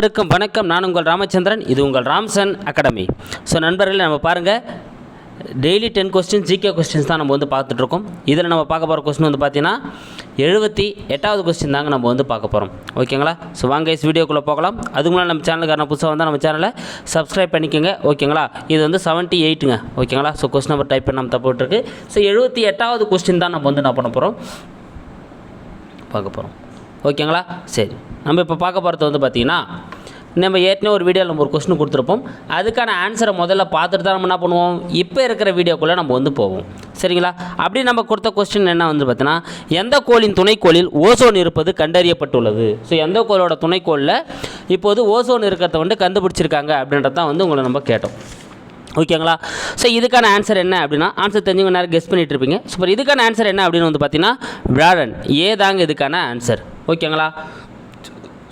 அனைவருக்கும் வணக்கம். நான் உங்கள் ராமச்சந்திரன் இது உங்கள் ராம்சன் அகாடமி. ஸோ நண்பர்களே நம்ம பாருங்கள் daily ten question GK questions தான் நம்ம வந்து பார்த்துட்ருக்கோம். இதில் நம்ம பார்க்க போகிற கொஸ்டின் வந்து பார்த்தீங்கன்னா எழுபத்தி எட்டாவது கொஸ்டின் தாங்க நம்ம வந்து பார்க்க போகிறோம். ஓகேங்களா? ஸோ வாங்க இஸ் வீடியோக்குள்ளே போகலாம். அதுக்கு முன்னாடி நம்ம சேனலுக்கான புதுசாக வந்தால் நம்ம சேனலை சப்ஸ்கிரைப் பண்ணிக்கோங்க. ஓகேங்களா? இது வந்து செவன்ட்டி எயிட்டுங்க ஓகேங்களா? ஸோ கொஸ்டின் நம்பர் டைப் பண்ண நம்ம தப்பு விட்டுருக்கு. ஸோ எழுபத்தி எட்டாவது கொஸ்டின் தான் நம்ம வந்து என்ன பண்ண போகிறோம்? பார்க்க போகிறோம். ஓகேங்களா? சரி. நம்ம இப்போ பார்க்க போகிறது வந்து பார்த்திங்கன்னா நம்ம ஏற்கனவே ஒரு வீடியோவில் நம்ம ஒரு கொஸ்டின் கொடுத்துருப்போம். அதுக்கான ஆன்சரை முதல்ல பார்த்துட்டு தான் நம்ம என்ன பண்ணுவோம்? இப்போ இருக்கிற வீடியோக்குள்ளே நம்ம வந்து போவோம். சரிங்களா? அப்படி நம்ம கொடுத்த கொஸ்டின் என்ன வந்து பார்த்தீங்கன்னா எந்த கோளின் துணைக்கோளில் ஓசோன் இருப்பது கண்டறியப்பட்டுள்ளது? ஸோ எந்த கோளோட துணைக்கோளில் இப்போது ஓசோன் இருக்கிறத வந்து கண்டுபிடிச்சிருக்காங்க அப்படின்றது தான் வந்து உங்களை நம்ம கேட்டோம். ஓகேங்களா? ஸோ இதுக்கான ஆன்சர் என்ன அப்படின்னா ஆன்சர் தெரிஞ்சவங்க நேரம் கெஸ் பண்ணிட்டு இருப்பீங்க. சூப்பர் இதுக்கான ஆன்சர் என்ன அப்படின்னு வந்து பார்த்தீங்கன்னா வியாழன் ஏதாங்க இதுக்கான ஆன்சர் ஓகேங்களா?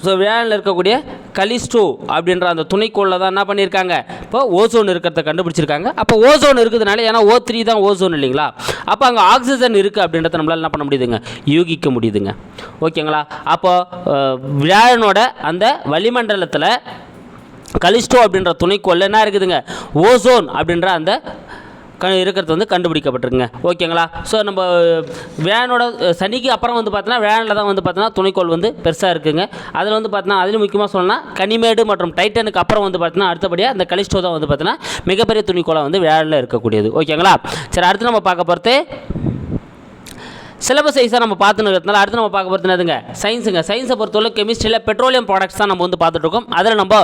ஸோ வியாழனில் இருக்கக்கூடிய கலிஸ்டோ அப்படின்ற அந்த துணைக்கோளில் தான் என்ன பண்ணியிருக்காங்க இப்போ ஓசோன் இருக்கிறத கண்டுபிடிச்சிருக்காங்க. அப்போ ஓசோன் இருக்கிறதுனால ஏன்னா ஓ த்ரீ தான் ஓசோன் இல்லைங்களா? அப்போ அங்கே ஆக்சிஜன் இருக்குது அப்படின்றத நம்மளால் என்ன பண்ண முடியுதுங்க? யூகிக்க முடியுதுங்க. ஓகேங்களா? அப்போ வியாழனோட அந்த வளிமண்டலத்தில் கலிஸ்டோ அப்படின்ற துணைக்கோளில் என்ன இருக்குதுங்க? ஓசோன் அப்படின்ற அந்த க இருக்கிறது வந்து கண்டுபிடிக்கப்பட்டிருக்குங்க. ஓகேங்களா? ஸோ நம்ம வேனோட சனிக்கு அப்புறம் வந்து பார்த்தோன்னா வேனில் தான் வந்து பார்த்தோன்னா துணைக்கோள் வந்து பெருசாக இருக்குங்க. அதில் வந்து பார்த்தோன்னா அதிலும் முக்கியமாக சொல்லணும்னா கனிமேடு மற்றும் டைட்டனுக்கு அப்புறம் வந்து பார்த்தோன்னா அடுத்தபடியாக அந்த கலிஸ்டோ தான் வந்து பார்த்தோன்னா மிகப்பெரிய துணிக்கோளாக வந்து வேனில் இருக்கக்கூடியது. ஓகேங்களா? சரி அடுத்து நம்ம பார்க்க போகிறது சிலபஸ் சைஸாக நம்ம பார்த்துன்னு இருக்கிறதுனால அடுத்து நம்ம பார்க்க போகிறது என்னதுங்க? சயின்ஸுங்க சயின்ஸை பொறுத்தவரை கெமிஸ்ட்ரியில் பெட்ரோலியம் ப்ராடக்ட்ஸ் தான் நம்ம வந்து பார்த்துட்டுருக்கோம். அதில் நம்ம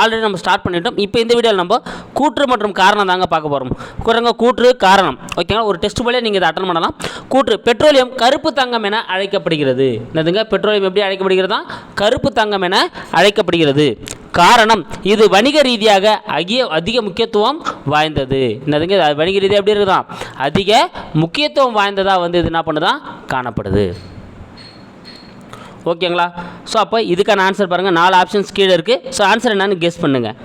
ஆல்ரெடி நம்ம ஸ்டார்ட் பண்ணிட்டோம். இப்போ இந்த வீடியோவில் நம்ம கூற்று மற்றும் காரணம் தாங்க பார்க்க போகிறோம் குறைங்க கூற்று காரணம். ஓகேங்களா ஒரு டெஸ்ட் போலே நீங்கள் இதை அட்டன் பண்ணலாம். கூற்று பெட்ரோலியம் கருப்பு தங்கம் என அழைக்கப்படுகிறது. என்னதுங்க? பெட்ரோலியம் எப்படி அழைக்கப்படுகிறதா? கருப்பு தங்கம் என அழைக்கப்படுகிறது. காரணம் இது வணிக ரீதியாக அகிய அதிக முக்கியத்துவம் வாய்ந்தது. என்னதுங்க? வணிக ரீதியாக எப்படி இருக்குதான் அதிக முக்கியத்துவம் வாய்ந்ததாக வந்து இது என்ன பண்ணுதான் காணப்படுது. ஓகேங்களா? ஸோ அப்போ இதுக்கான ஆன்சர் பாருங்கள் நாலு ஆப்ஷன்ஸ் கீழே இருக்குது ஸோ ஆன்சர் என்னன்னு கெஸ் பண்ணுங்கள்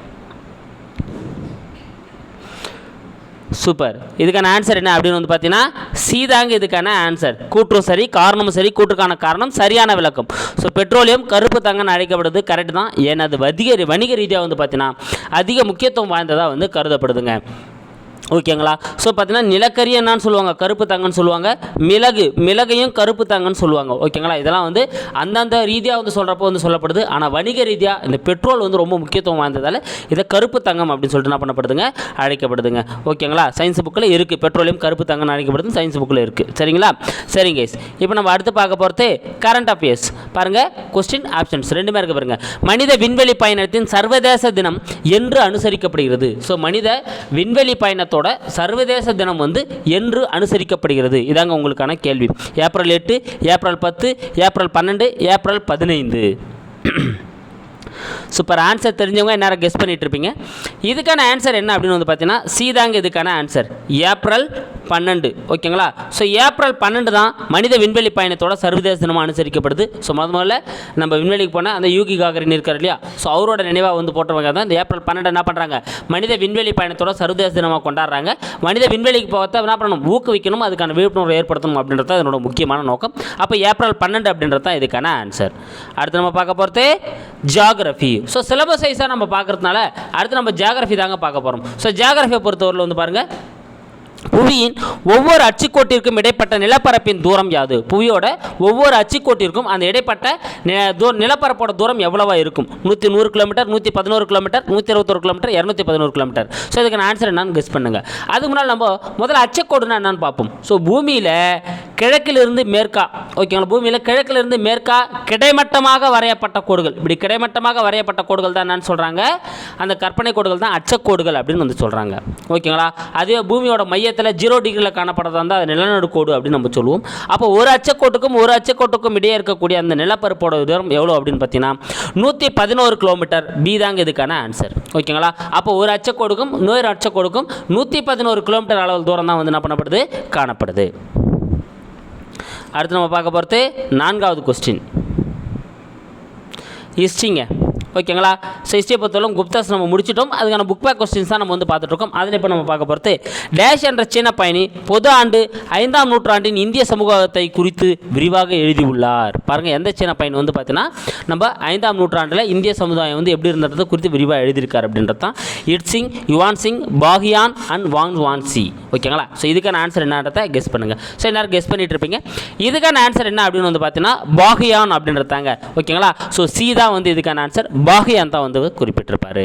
சூப்பர் இதுக்கான ஆன்சர் என்ன அப்படின்னு வந்து பார்த்தீங்கன்னா சீதாங்க இதுக்கான ஆன்சர் கூற்றும் சரி காரணமும் சரி கூற்றுக்கான காரணம் சரியான விளக்கம். ஸோ பெட்ரோலியம் கருப்பு தங்கன்னு அழைக்கப்படுது கரெக்ட் தான். ஏன்னா அது வணிக வணிக ரீதியாக வந்து பார்த்தீங்கன்னா அதிக முக்கியத்துவம் வாய்ந்ததாக வந்து கருதப்படுதுங்க. ஓகேங்களா ஸோ பார்த்தீங்கன்னா நிலக்கரி என்னன்னு சொல்லுவாங்க கருப்பு தங்கன்னு சொல்லுவாங்க மிளகு மிளகையும் கருப்பு தங்கன்னு சொல்லுவாங்க ஓகேங்களா இதெல்லாம் வந்து அந்தந்த ரீதியாக வந்து சொல்கிறப்போ வந்து சொல்லப்படுது. ஆனால் வணிக ரீதியாக இந்த பெட்ரோல் வந்து ரொம்ப முக்கியத்துவம் வாய்ந்ததால் இதை கருப்பு தங்கம் அப்படின்னு சொல்லிட்டு என்ன பண்ணப்படுதுங்க? அழைக்கப்படுதுங்க. ஓகேங்களா சயின்ஸ் புக்கில் இருக்குது பெட்ரோலியம் கருப்பு தங்கம்னு அழைக்கப்படுது சயின்ஸ் புக்கில் இருக்குது சரிங்களா? சரிங்க இப்போ நம்ம அடுத்து பார்க்க போகிறது கரண்ட் அஃபேர்ஸ் பாருங்கள் கொஸ்டின் ஆப்ஷன்ஸ் ரெண்டுமே இருக்க பாருங்கள் மனித விண்வெளி பயணத்தின் சர்வதேச தினம் என்று அனுசரிக்கப்படுகிறது. ஸோ மனித விண்வெளி பயணத்தோட சர்வதேச தினம் வந்து என்று அனுசரிக்கப்படுகிறது. இதாங்க உங்களுக்கான கேள்வி. ஏப்ரல் எட்டு ஏப்ரல் பத்து ஏப்ரல் பன்னெண்டு ஏப்ரல் பதினைந்து. சூப்பர் ஆன்சர் தெரிஞ்சவங்க நேரம் கெஸ் பண்ணிட்டு இருப்பீங்க இதுக்கான ஆன்சர் என்ன அப்படின்னு வந்து பார்த்தீங்கன்னா சீதாங்க இதுக்கான ஆன்சர் ஏப்ரல் பன்னெண்டு. ஓகேங்களா? ஸோ ஏப்ரல் பன்னெண்டு தான் மனித விண்வெளி பயணத்தோட சர்வதேச தினமாக அனுசரிக்கப்படுது. ஸோ முத முதல்ல நம்ம விண்வெளிக்கு போனால் அந்த யூகி காகரின் இருக்கார் இல்லையா? ஸோ அவரோட நினைவாக வந்து போட்டவங்க தான் இந்த ஏப்ரல் பன்னெண்டு என்ன பண்ணுறாங்க மனித விண்வெளி பயணத்தோட சர்வதேச தினமாக கொண்டாடுறாங்க. மனித விண்வெளிக்கு போகிறத என்ன பண்ணணும்? ஊக்குவிக்கணும் அதுக்கான விழிப்புணர்வு ஏற்படுத்தணும் அப்படின்றது தான் இதனோட முக்கியமான நோக்கம். அப்போ ஏப்ரல் பன்னெண்டு அப்படின்றது தான் இதுக்கான ஆன்சர் அடுத்து நம்ம பார்க்க போகிறது ஜியாகிரஃபி ஸோ சிலபஸ் சைஸாக நம்ம பார்க்குறதுனால அடுத்து நம்ம ஜியாகிரஃபி தாங்க பார்க்க போகிறோம் ஸோ ஜியாகிரஃபியை பொறுத்தவரையில் வந்து பாருங்கள் புவியின் ஒவ்வொரு அச்சுக்கோட்டிற்கும் இடைப்பட்ட நிலப்பரப்பின் தூரம் யாது? புவியோட ஒவ்வொரு அச்சுக்கோட்டிற்கும் அந்த இடைப்பட்ட தூ- நிலப்பரப்போட தூரம் எவ்வளவா இருக்கும்? நூற்றி நூறு கிலோமீட்டர் நூற்றி பதினோரு கிலோமீட்டர் நூற்றி இருபத்தொரு கிலோமீட்டர் இரநூத்தி பதினோரு கிலோமீட்டர். ஸோ இதுக்கு ஆன்சர் என்னன்னு கெஸ் பண்ணுங்கள் அதுக்கு முன்னால் நம்ம முதல்ல அச்சக்கோடுனா என்னன்னு பார்ப்போம். ஸோ பூமியில் கிழக்கிலிருந்து மேற்கா ஓகேங்களா பூமியில் கிழக்கிலிருந்து மேற்கா கிடைமட்டமாக வரையப்பட்ட கோடுகள். இப்படி கிடைமட்டமாக வரையப்பட்ட கோடுகள் தான் என்னன்னு சொல்கிறாங்க அந்த கற்பனை கோடுகள் தான் அச்சக்கோடுகள் அப்படின்னு வந்து சொல்கிறாங்க ஓகேங்களா அதுவே பூமியோட மையத்தில் ஜீரோ டிகிரியில் காணப்படுறதா இருந்தால் அது நிலநடுக்கோடு அப்படின்னு நம்ம சொல்லுவோம். அப்போ ஒரு அச்சக்கோட்டுக்கும் ஒரு அச்சக்கோட்டுக்கும் இடையே இருக்கக்கூடிய அந்த நிலப்பரப்போட தூரம் எவ்வளோ அப்படின்னு பார்த்தீங்கன்னா நூற்றி பதினோரு கிலோமீட்டர் பி தாங்க இதுக்கான ஆன்சர் ஓகேங்களா அப்போ ஒரு அச்சக்கோடுக்கும் இன்னொரு அச்சக்கோடுக்கும் நூற்றி பதினோரு கிலோமீட்டர் அளவு தூரம் தான் வந்து என்ன பண்ணப்படுது? காணப்படுது. அடுத்து நம்ம பார்க்க போகிறது நான்காவது கொஸ்டின் ஹிஸ்ட்ரிங்க ஓகேங்களா? ஸோ ஹிஸ்ட்ரியை பொறுத்தவரை குப்தாஸ் நம்ம முடிச்சிட்டோம். அதுக்கான புக் பேக் கொஸ்டின்ஸ் தான் நம்ம வந்து பார்த்துட்ருக்கோம். அதில் இப்போ நம்ம பார்க்க போகிறது டேஷ் என்ற சீன பயணி பொது ஆண்டு ஐந்தாம் நூற்றாண்டின் இந்திய சமூகத்தை குறித்து விரிவாக எழுதியுள்ளார். பாருங்கள் எந்த சீன பயணி வந்து பார்த்தீங்கன்னா நம்ம ஐந்தாம் நூற்றாண்டில் இந்திய சமுதாயம் வந்து எப்படி இருந்தது குறித்து விரிவாக எழுதியிருக்கார் அப்படின்றது தான் Itsing Yuan Chwang Fahien and Wang Xuance ஓகேங்களா? ஸோ இதுக்கான ஆன்சர் என்னன்றதை கெஸ் பண்ணுங்கள் ஸோ எல்லாரும் கெஸ் பண்ணிட்டு இருப்பீங்க. இதுக்கான ஆன்சர் என்ன அப்படின்னு வந்து பார்த்தீங்கன்னா பாகியான் அப்படின்றதாங்க. ஓகேங்களா? ஸோ சி தான் வந்து இதுக்கான ஆன்சர் பாகியான் தான் வந்து குறிப்பிட்டிருப்பார்.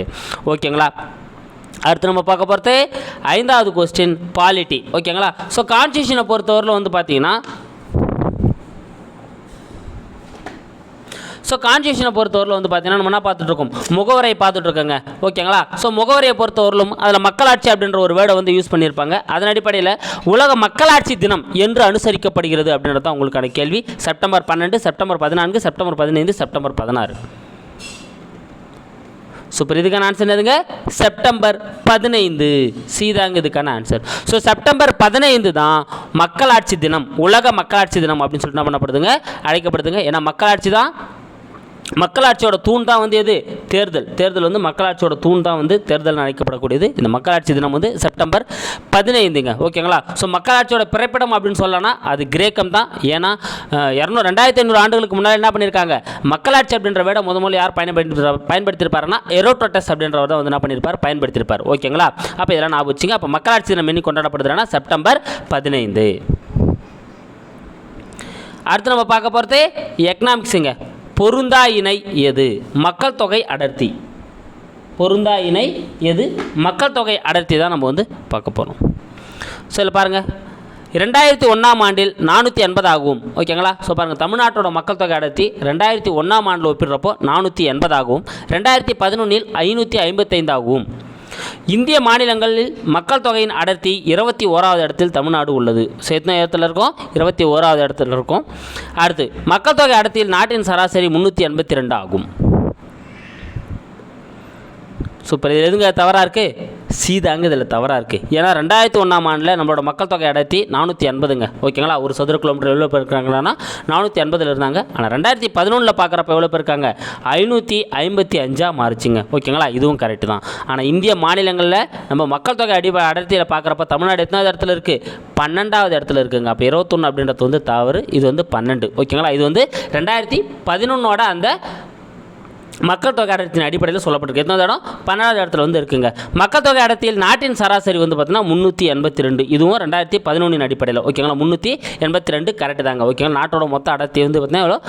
ஓகேங்களா? அடுத்து நம்ம பார்க்க போகிறது ஐந்தாவது கொஸ்டின் பாலிட்டி ஓகேங்களா? ஸோ கான்ஸ்டியூஷனை பொறுத்தவரையில் வந்து பார்த்தீங்கன்னா ஸோ கான்ஸ்டியூஷனை பொறுத்தவரையில் வந்து பார்த்தீங்கன்னா நம்ம என்ன பார்த்துட்ருக்கோம் முகவரையை பார்த்துட்ருக்கோங்க ஓகேங்களா? ஸோ முகவரியை பொறுத்தவரையிலும் அதில் மக்களாட்சி அப்படின்ற ஒரு வேர்டை வந்து யூஸ் பண்ணியிருப்பாங்க. அதன் அடிப்படையில் உலக மக்களாட்சி தினம் என்று அனுசரிக்கப்படுகிறது அப்படின்றது தான் உங்களுக்கான கேள்வி. செப்டம்பர் பன்னெண்டு செப்டம்பர் பதினான்கு செப்டம்பர் பதினைந்து செப்டம்பர் பதினாறு. சூப்பர் இதுக்கான ஆன்சர் என்னதுங்க? செப்டம்பர் பதினைந்து. சீதாங்க இதுக்கான ஆன்சர் ஸோ செப்டம்பர் பதினைந்து தான் மக்களாட்சி தினம் உலக மக்களாட்சி தினம் அப்படின்னு சொல்லிட்டு என்ன பண்ணப்படுதுங்க? அழைக்கப்படுதுங்க. ஏன்னா மக்களாட்சி தான் மக்களாட்சியோட தூண் தான் வந்து எது? தேர்தல். தேர்தல் வந்து மக்களாட்சியோட தூண் தான் வந்து தேர்தல் அழைக்கப்படக்கூடியது. இந்த மக்களாட்சி தினம் வந்து செப்டம்பர் பதினைந்துங்க. ஓகேங்களா? ஸோ மக்களாட்சியோட பிறப்பிடம் அப்படின்னு சொல்லலாம்னா அது கிரேக்கம் தான். ஏன்னா இரநூறு ரெண்டாயிரத்தி ஐநூறு ஆண்டுகளுக்கு முன்னாடி என்ன பண்ணியிருக்காங்க? மக்களாட்சி அப்படின்ற வேட முத முதல்ல யார் பயன்படுத்தி பயன்படுத்தியிருப்பாருன்னா எரோட்டோட்டஸ் அப்படின்றவர் தான் வந்து என்ன பண்ணியிருப்பார்? பயன்படுத்தியிருப்பார். ஓகேங்களா? அப்போ இதெல்லாம் ஞாபகம் வச்சுங்க. அப்போ மக்களாட்சி தினம் என்னைக்கு கொண்டாடப்படுதுன்னா செப்டம்பர் பதினைந்து. அடுத்து நம்ம பார்க்க போகிறது எக்கனாமிக்ஸுங்க பொருந்தா இணை எது? மக்கள் தொகை அடர்த்தி. பொருந்தா இணை எது? மக்கள் தொகை அடர்த்தி தான் நம்ம வந்து பார்க்க போகிறோம் சரி பாருங்கள் ரெண்டாயிரத்தி ஒன்றாம் ஆண்டில் நானூற்றி எண்பது ஆகும். ஓகேங்களா ஸோ பாருங்கள் தமிழ்நாட்டோட மக்கள் தொகை அடர்த்தி ரெண்டாயிரத்தி ஒன்றாம் ஆண்டில் ஒப்பிடுறப்போ நானூற்றி எண்பதாகவும் ரெண்டாயிரத்தி பதினொன்றில் ஐநூற்றி ஐம்பத்தைந்து ஆகும். இந்திய மாநிலங்களில் மக்கள் தொகையின் அடர்த்தி இருபத்தி ஓராவது இடத்தில் தமிழ்நாடு உள்ளது. ஸோ எத்தனை இடத்துல இருக்கும்? இருபத்தி ஓராவது இடத்துல இருக்கும். அடுத்து மக்கள் தொகை அடர்த்தியில் நாட்டின் சராசரி முந்நூற்றி எண்பத்தி ரெண்டு ஆகும். சூப்பர். இது எதுங்க தவறாக இருக்குது சீதாங்க இதில் தவறாக இருக்குது ஏன்னா ரெண்டாயிரத்தி ஒன்றாம் ஆண்டில் நம்மளோட மக்கள் தொகை அடர்த்தி நானூற்றி எண்பதுங்க. ஓகேங்களா? ஒரு சதுர கிலோமீட்டர் எவ்வளோ பேர் இருக்காங்கன்னா நானூற்றி எண்பதில் இருந்தாங்க. ஆனால் ரெண்டாயிரத்தி பதினொன்றில் பார்க்குறப்ப எவ்வளோ பேர் இருக்காங்க? ஐநூற்றி ஐம்பத்தி அஞ்சாக மாறிச்சிங்க. ஓகேங்களா? இதுவும் கரெக்டு தான். ஆனால் இந்திய மாநிலங்களில் நம்ம மக்கள் தொகை அடி அடர்த்தியில் பார்க்குறப்ப தமிழ்நாடு எத்தனாவது இடத்துல இருக்குது பன்னெண்டாவது இடத்துல இருக்குங்க. அப்போ இருபத்தொன்று அப்படின்றது வந்து தவறு. இது வந்து பன்னெண்டு. ஓகேங்களா? இது வந்து ரெண்டாயிரத்தி பதினொன்னோட அந்த மக்கள் தொகை அடர்த்தியின் அடிப்படையில் சொல்லப்பட்டிருக்கு. எத்தனை இடம்? பன்னெண்டாவது இடத்துல வந்து இருக்குங்க. மக்கள் தொகை அடர்த்தியில் நாட்டின் சராசரி வந்து பார்த்தீங்கன்னா முந்நூற்றி எண்பத்தி ரெண்டு. இதுவும் ரெண்டாயிரத்தி பதினொன்றின் அடிப்படையில். ஓகேங்களா முந்நூற்றி எண்பத்தி ரெண்டு கரெக்டு தாங்க. ஓகேங்களா நாட்டோட மொத்த அடர்த்தி வந்து பார்த்தீங்கன்னா எவ்வளோ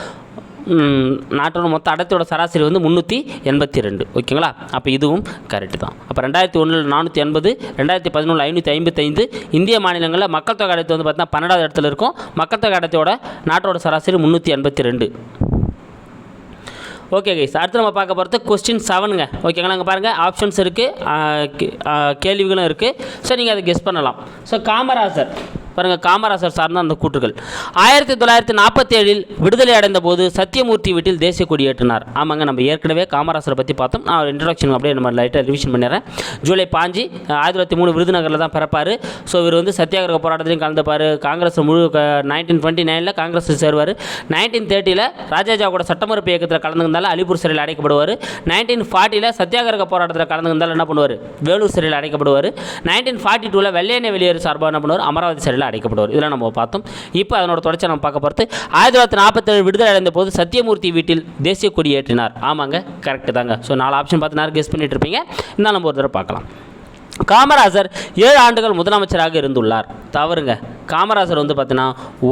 நாட்டோட மொத்த அடர்த்தியோட சராசரி வந்து முந்நூற்றி எண்பத்தி ரெண்டு. ஓகேங்களா அப்போ இதுவும் கரெக்டு தான். அப்போ ரெண்டாயிரத்தி ஒன்றில் நானூற்றி எண்பது ரெண்டாயிரத்தி பதினொன்று ஐநூற்றி ஐம்பத்தைந்து இந்திய மாநிலங்களில் மக்கள் தொகை அடர்த்தி வந்து பார்த்தீங்கன்னா பன்னெண்டாவது இடத்துல இருக்கும். மக்கள் தொகை அடர்த்தியோட நாட்டோட சராசரி முந்நூற்றி எண்பத்தி ரெண்டு. ஓகே கைஸ் அடுத்து நம்ம பார்க்க போகிறது கொஸ்டின் செவனுங்க ஓகேங்களா அங்கே பாருங்கள் ஆப்ஷன்ஸ் இருக்குது கேள்விகளும் இருக்குது ஸோ நீங்கள் அதை கெஸ் பண்ணலாம். ஸோ காமராசர். பாருங்கள் காமராசர் சார்ந்த அந்த கூற்றுகள். ஆயிரத்தி தொள்ளாயிரத்தி நாற்பத்தேழில் விடுதலை அடைந்த போது சத்தியமூர்த்தி வீட்டில் தேசிய கொடி ஏற்றினார். ஆமாங்க நம்ம ஏற்கனவே காமராசரை பற்றி பார்த்தோம். நான் இன்ட்ரடக்ஷன் அப்படியே நம்ம லைட்டாக ரிவிஷன் பண்ணிடுறேன். ஜூலை பாஞ்சு ஆயிரத்தி தொள்ளாயிரத்தி மூணு விருதுநகரில் தான் பிறப்பார். ஸோ இவர் வந்து சத்தியாகிரக போராட்டத்திலையும் கலந்துப்பார். காங்கிரஸ் முழு நைன்டீன் டுவெண்ட்டி நைனில் காங்கிரஸ் சேருவார். நைன்டீன் தேர்ட்டியில் ராஜாஜா கூட சட்டமறுப்பு இயக்கத்தில் கலந்துருந்தாலும் அலிபூர் சிறையில் அடைக்கப்படுவார். நைன்டீன் ஃபார்ட்டியில் சத்தியாகிரக போராட்டத்தில் கலந்துருந்தாலும் என்ன பண்ணுவார்? வேலூர் சிறையில் அடைக்கப்படுவார். நைன்டீன் ஃபார்ட்டி டூவில் வெள்ளையனை வெளியேறு சார்பாக என்ன பண்ணுவார்? அமராவதி சிறையில் அடைக்கப்படுவார். இதெல்லாம் நம்ம பார்த்தோம். இப்போ அதனோட தொடர்ச்சி நம்ம பார்க்க பார்த்து ஆயிரத்தி தொள்ளாயிரத்தி நாற்பத்தேழு விடுதலை அடைந்த போது சத்தியமூர்த்தி வீட்டில் தேசிய கொடி ஏற்றினார் ஆமாங்க கரெக்டு தாங்க. ஸோ நாலு ஆப்ஷன் பார்த்து நேரம் கெஸ் பண்ணிட்டு இருப்பீங்க. இருந்தாலும் நம்ம ஒரு தடவை பார்க்கலாம். காமராஜர் ஏழு ஆண்டுகள் முதலமைச்சராக இருந்துள்ளார். தவறுங்க. காமராஜர் வந்து பார்த்தீங்கன்னா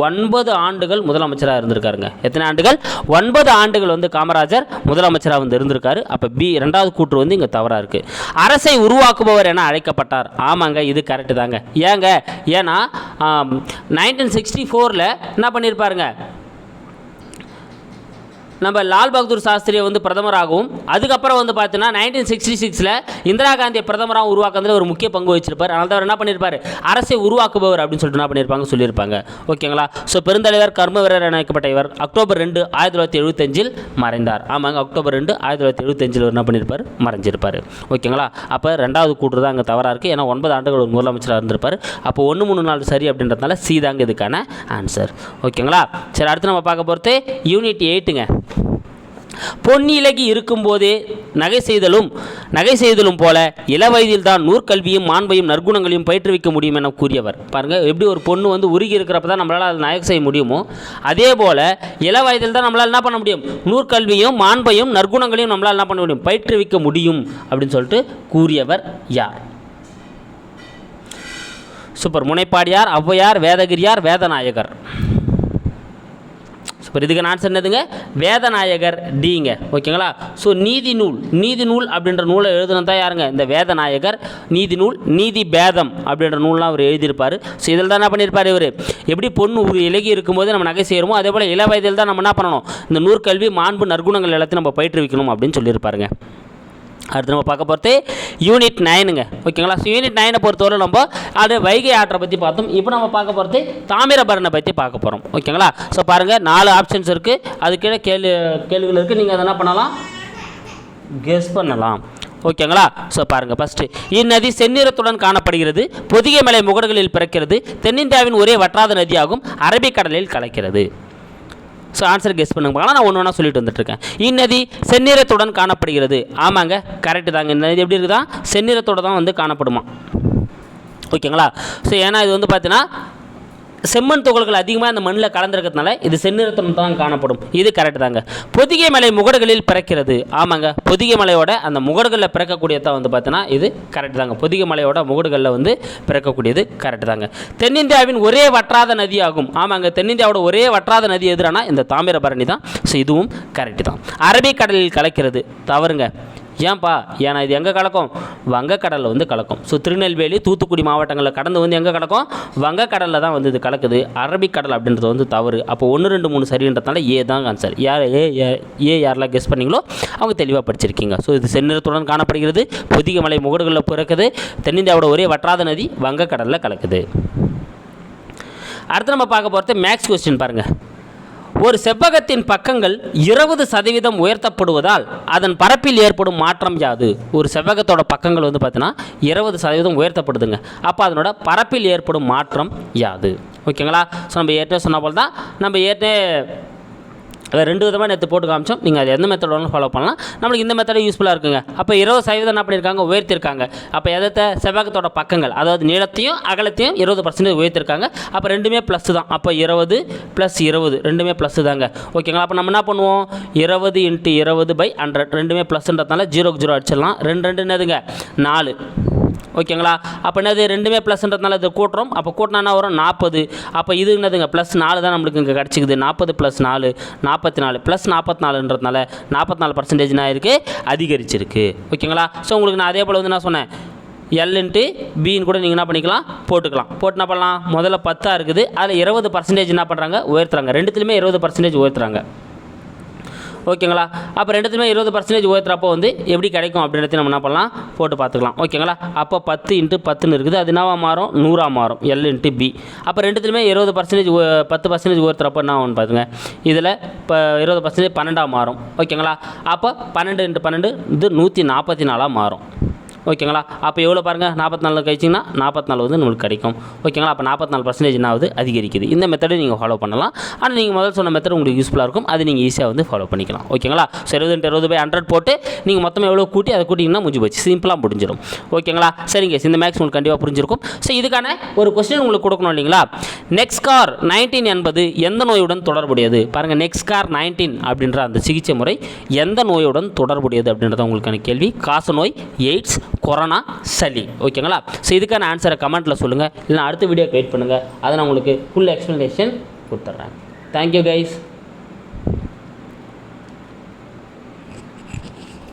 ஒன்பது ஆண்டுகள் முதலமைச்சராக இருந்திருக்காருங்க. எத்தனை ஆண்டுகள்? ஒன்பது ஆண்டுகள் வந்து காமராஜர் முதலமைச்சராக வந்து இருந்திருக்காரு. அப்போ பி ரெண்டாவது கூற்று வந்து இங்கே தவறாக இருக்குது அரசை உருவாக்குபவர் என அழைக்கப்பட்டார். ஆமாங்க இது கரெக்டு தாங்க. ஏங்க ஏன்னா நைன்டீன் சிக்ஸ்டி ஃபோரில் என்ன பண்ணியிருப்பாருங்க நம்ம லால் பகதூர் சாஸ்திரியை வந்து பிரதமராகவும் அதுக்கப்புறம் வந்து பார்த்தீங்கன்னா நைன்டீன் சிக்ஸ்டி சிக்ஸில் இந்திரா காந்தியை பிரதமராக உருவாக்குறதுல ஒரு முக்கிய பங்கு வச்சிருப்பார். அதனால தான் அவர் என்ன பண்ணியிருப்பார் அரசை உருவாக்குபவர் அப்படின்னு சொல்லிட்டு என்ன பண்ணியிருப்பாங்க சொல்லியிருப்பாங்க. ஓகேங்களா ஸோ பெருந்தலைவர் கர்ம வீரர் என அழைக்கப்பட்ட இவர் அக்டோபர் ரெண்டு ஆயிரத்தி தொள்ளாயிரத்தி எழுபத்தஞ்சில் மறைந்தார். ஆமாங்க அக்டோபர் ரெண்டு ஆயிரத்தி தொள்ளாயிரத்தி எழுபத்தஞ்சில் என்ன பண்ணியிருப்பார் மறைஞ்சிருப்பார். ஓகேங்களா அப்போ ரெண்டாவது கூற்று தான் அங்கே தவறாக இருக்குது ஏன்னா ஒன்பது ஆண்டுகள் ஒரு முதலமைச்சராக இருந்திருப்பார். அப்போ ஒன்று மூணு நாள் சரி அப்படின்றதுனால சி தாங்க இதுக்கான ஆன்சர் ஓகேங்களா சரி அடுத்து நம்ம பார்க்க போகிறது யூனிட் எயிட்டுங்க பொன்னிலகி இருக்கும்போதே நகை செய்தலும் நகை செய்தலும் போல இளவயதில் தான் நூற்கல்வியும் மாண்பையும் நற்குணங்களையும் பயிற்றுவிக்க முடியும் என கூறியவர். பாருங்கள் எப்படி ஒரு பொண்ணு வந்து உருகி இருக்கிறப்ப தான் நம்மளால் அதை நகை செய்ய முடியுமோ அதே போல் இளவயதில் தான் நம்மளால் என்ன பண்ண முடியும்? நூற்கல்வியும் மாண்பையும் நற்குணங்களையும் நம்மளால் என்ன பண்ண முடியும்? பயிற்றுவிக்க முடியும் அப்படின்னு சொல்லிட்டு கூறியவர் யார்? சூப்பர். முனைப்பாடியார் ஔவையார் வேதகிரியார் வேதநாயகர். சூப்பர் இதுக்கு ஆன்சர் என்னதுங்க? வேதநாயகர் டிங்க ஓகேங்களா? ஸோ நீதி நூல் நீதி நூல் அப்படின்ற நூலை எழுதுனது யாருங்க? இந்த வேதநாயகர் நீதி நூல் நீதி பேதம் அப்படின்ற நூல்லாம் அவர் எழுதியிருப்பார். ஸோ இதில் தான் என்ன பண்ணியிருப்பார் இவர்? எப்படி பொண்ணு ஒரு இலகி இருக்கும்போது நம்ம நகை செய்கிறோமோ அதே போல் இள வயதில் தான் நம்ம என்ன பண்ணணும்? இந்த நூற்கல்வி மாண்பு நற்குணங்கள் எல்லாத்தையும் நம்ம பயிற்றுவிக்கணும் அப்படின்னு சொல்லியிருப்பாருங்க. அடுத்து நம்ம பார்க்க போகிறது யூனிட் நைனுங்க ஓகேங்களா? ஸோ யூனிட் நைனை பொறுத்தவரை நம்ம அது வைகை ஆற்றை பற்றி பார்த்தோம். இப்போ நம்ம பார்க்க போகிறது தாமிரபரணை பற்றி பார்க்க போகிறோம் ஓகேங்களா? ஸோ பாருங்கள் நாலு ஆப்ஷன்ஸ் இருக்குது அதுக்கீழே கேள்வி கேள்விகள் இருக்குது நீங்கள் அதை என்ன பண்ணலாம்? கெஸ் பண்ணலாம். ஓகேங்களா? ஸோ பாருங்கள் ஃபஸ்ட்டு இந்நதி செந்நிறத்துடன் காணப்படுகிறது. பொதிகை மலை முகடுகளில் பிறக்கிறது. தென்னிந்தியாவின் ஒரே வற்றாத நதியாகும். அரபிக்கடலில் கலக்கிறது. ஸோ ஆன்சர் கெஸ் பண்ணுங்க. பார்க்கலாம் நான் ஒன்று ஒன்றா சொல்லிட்டு வந்துட்டுருக்கேன். இந்நதி செந்நிறத்துடன் காணப்படுகிறது. ஆமாங்க கரெக்டு தாங்க. இந்த நதி எப்படி இருக்குதா? செந்நிறத்தோடு தான் வந்து காணப்படுமா? ஓகேங்களா? ஸோ ஏன்னா இது வந்து பார்த்தீங்கன்னா செம்மண் துகள்கள் அதிகமாக அந்த மண்ணில் கலந்துருக்கிறதுனால இது செந்நிறத்தம் தான் காணப்படும். இது கரெக்டு தாங்க. பொதிகை மலை முகடுகளில் பிறக்கிறது. ஆமாங்க. பொதிகை மலையோட அந்த முகடுகளில் பிறக்கக்கூடியதான் வந்து பார்த்தீங்கன்னா இது கரெக்டு தாங்க. பொதிகை மலையோட முகடுகளில் வந்து பிறக்கக்கூடியது கரெக்டு தாங்க. தென்னிந்தியாவின் ஒரே வற்றாத நதி ஆகும். ஆமாங்க. தென்னிந்தியாவோட ஒரே வற்றாத நதி எதுனா இந்த தாமிரபரணி தான். ஸோ இதுவும் கரெக்டு தான். அரபிக்கடலில் கலக்கிறது. தவறுங்க. ஏன்பா? ஏன்னா இது எங்கே கலக்கும்? வங்கக்கடலில் வந்து கலக்கும். ஸோ திருநெல்வேலி தூத்துக்குடி மாவட்டங்களில் கடந்து வந்து எங்கே கலக்கும்? வங்கக்கடலில் தான் வந்து இது கலக்குது. அரபிக்கடல் அப்படின்றது வந்து தவறு. அப்போ ஒன்று ரெண்டு மூணு சரின்றதுனால ஏ தான் ஆன்சர் யார்? ஏ ஏ- யாரெல்லாம் கெஸ் பண்ணீங்களோ அவங்க தெளிவாக படிச்சிருக்கீங்க. ஸோ இது செந்நிறத்துடன் காணப்படுகிறது. புதிய மலை முகடுகளில் பிறக்குது. தென்னிந்தியாவோட ஒரே வற்றாத நதி வங்கக்கடலில் கலக்குது. அடுத்து நம்ம பார்க்க போகிறது மேக்ஸ் கொஸ்டின் பாருங்கள் ஒரு செவ்வகத்தின் பக்கங்கள் இருபது சதவீதம் உயர்த்தப்படுவதால் அதன் பரப்பில் ஏற்படும் மாற்றம் யாது? ஒரு செவ்வகத்தோட பக்கங்கள் வந்து பார்த்தீங்கன்னா இருபது சதவீதம் உயர்த்தப்படுதுங்க. அப்போ அதனோட பரப்பில் ஏற்படும் மாற்றம் யாது? ஓகேங்களா? ஸோ நம்ம ஏற்கனவே சொன்ன போல் தான் நம்ம ஏற்கனவே அதை ரெண்டு விதமாக நேற்று போட்டு காமிச்சோம். நீங்கள் அது எந்த மெத்தட் வேணாலும் ஃபாலோ பண்ணலாம். நம்மளுக்கு இந்த மெத்தடே யூஸ்ஃபுல்லாக இருக்குங்க. அப்போ இருபது சதவீதம் என்ன பண்ணியிருக்காங்க? உயர்த்திருக்காங்க அப்போ எதத்தை? செவ்வகத்தோட பக்கங்கள். அதாவது நீளத்தையும் அகலத்தையும் இருபது பர்சன்டேஜ் உயர்த்திருக்காங்க அப்போ ரெண்டுமே ப்ளஸ் தான். அப்போ இருபது ப்ளஸ் இருபது. ரெண்டுமே ப்ளஸ் தாங்க. ஓகேங்களா அப்போ நம்ம என்ன பண்ணுவோம்? இருபது இன்ட்டு இருபது பை ஹண்ட்ரட் ரெண்டுமே ப்ளஸ்ன்றதுனால ஜீரோக்கு ஜீரோ அடிச்சிடலாம். ரெண்டு ரெண்டு என்னதுங்க? நாலு. ஓகேங்களா அப்போ என்னது? ரெண்டுமே ப்ளஸ்ன்றதுனால இது கூட்டுறோம். அப்போ கூட்டினா என்ன வரும்? நாற்பது. அப்போ இது என்னதுங்க? ப்ளஸ் நாலு தான் நம்மளுக்கு இங்கே கிடச்சிக்குது. நாற்பது ப்ளஸ் நாலு. நாற்பது நாற்பத்தி நாலு ப்ளஸ் நாற்பத்தி நாலுன்றதுனால நாற்பத்தி நாலு பர்சன்டேஜ் என்ன இருக்குது அதிகரிச்சிருக்கு. ஓகேங்களா? ஸோ உங்களுக்கு நான் அதே போல் வந்து நான் சொன்னேன்? எல்ன்ட்டு பின்னு கூட நீங்கள் என்ன பண்ணிக்கலாம்? போட்டுக்கலாம். போட்டு என்ன பண்ணலாம்? முதல்ல பத்தாக இருக்குது. அதில் இருபது பர்சன்டேஜ் என்ன பண்ணுறாங்க உயர்த்துறாங்க. ரெண்டுத்துலையுமே இருபது பர்சன்டேஜ் உயர்த்துறாங்க. ஓகேங்களா? அப்போ ரெண்டுத்துமே இருபது பர்சன்டேஜ் உயர்த்துறப்போ வந்து எப்படி கிடைக்கும் அப்படின்றத நம்ம என்ன பண்ணலாம்? போட்டு பார்த்துக்கலாம். ஓகேங்களா? அப்போ பத்து இன்ட்டு பத்துன்னு இருக்குது. அது என்னவாக மாறும்? நூறாக மாறும். எல் இன்ட்டு பி அப்போ ரெண்டுத்துலையுமே இருபது பர்சன்டேஜ் பத்து பர்சன்டேஜ் உயர்த்துறப்போ என்ன ஆகும் பார்த்துங்க இதில் இப்போ இருபது பர்சன்டேஜ் பன்னெண்டாக மாறும். ஓகேங்களா? அப்போ பன்னெண்டு இன்ட்டு பன்னெண்டு இது நூற்றி நாற்பத்தி நாலாக மாறும். ஓகேங்களா? அப்போ எவ்வளோ பாருங்கள் நாற்பத்தி நாலு கழிச்சிங்கன்னா நாற்பத்தி நாலு வந்து நம்மளுக்கு கிடைக்கும். ஓகேங்களா? அப்போ நாற்பத்தி நாலு பர்சன்டேஜ் என்ன ஆகுது? அதிகரிக்குது. இந்த மெத்தடை நீங்கள் ஃபாலோ பண்ணலாம். ஆனால் நீங்கள் முதல் சொன்ன மெத்தட் உங்களுக்கு யூஸ்ஃபுல்லாக இருக்கும். அது நீங்கள் ஈஸியாக வந்து ஃபாலோ பண்ணிக்கலாம். ஓகேங்களா? ஸோ இருபது இருபது பை ஹண்ட்ரட் போட்டு நீங்கள் மொத்தம் எவ்வளோ கூட்டி அதை கூட்டிங்கன்னா முடிஞ்சு போச்சு. சிம்பிளாக முடிஞ்சிடும். ஓகேங்களா? சரிங்க இந்த மேக்ஸ் உங்களுக்கு கண்டிப்பாக புரிஞ்சிருக்கும். ஸோ இதுக்கான ஒரு கொஸ்டின் உங்களுக்கு கொடுக்கணும் இல்லைங்களா? நெக்ஸ்ட் கார் நைன்டீன் என்பது எந்த நோயுடன் தொடர்புடையது? பாருங்கள் நெக்ஸ்ட் கார் நைன்டீன் அப்படின்ற அந்த சிகிச்சை முறை எந்த நோயுடன் தொடர்புடையது அப்படின்றத உங்களுக்கான கேள்வி. காச நோய் எய்ட்ஸ் கொரோனா சளி. ஓகேங்களா? ஸோ இதுக்கான ஆன்சரை கமெண்ட்டில் சொல்லுங்கள் இல்லைனா அடுத்த வீடியோக்கு வெயிட் பண்ணுங்கள் அதை நான் உங்களுக்கு ஃபுல் எக்ஸ்ப்ளனேஷன் கொடுத்துட்றேன். Thank you guys